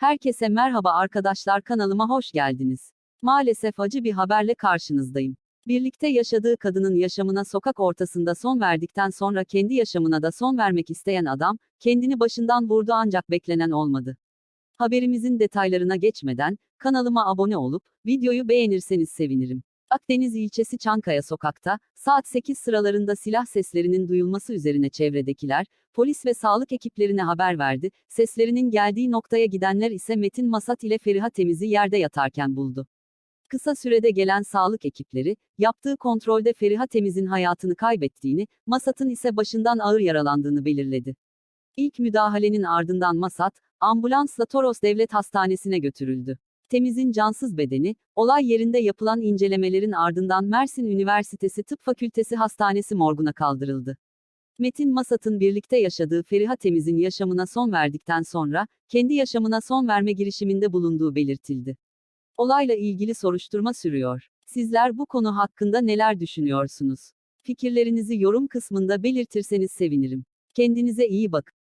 Herkese merhaba arkadaşlar kanalıma hoş geldiniz. Maalesef acı bir haberle karşınızdayım. Birlikte yaşadığı kadının yaşamına sokak ortasında son verdikten sonra kendi yaşamına da son vermek isteyen adam, kendini başından vurdu ancak beklenen olmadı. Haberimizin detaylarına geçmeden, kanalıma abone olup, videoyu beğenirseniz sevinirim. Akdeniz ilçesi Çankaya sokakta, saat 8 sıralarında silah seslerinin duyulması üzerine çevredekiler, polis ve sağlık ekiplerine haber verdi, seslerinin geldiği noktaya gidenler ise Metin Masat ile Feriha Temiz'i yerde yatarken buldu. Kısa sürede gelen sağlık ekipleri, yaptığı kontrolde Feriha Temiz'in hayatını kaybettiğini, Masat'ın ise başından ağır yaralandığını belirledi. İlk müdahalenin ardından Masat, ambulansla Toros Devlet Hastanesi'ne götürüldü. Temiz'in cansız bedeni, olay yerinde yapılan incelemelerin ardından Mersin Üniversitesi Tıp Fakültesi Hastanesi morguna kaldırıldı. Metin Masat'ın birlikte yaşadığı Feriha Temiz'in yaşamına son verdikten sonra, kendi yaşamına son verme girişiminde bulunduğu belirtildi. Olayla ilgili soruşturma sürüyor. Sizler bu konu hakkında neler düşünüyorsunuz? Fikirlerinizi yorum kısmında belirtirseniz sevinirim. Kendinize iyi bakın.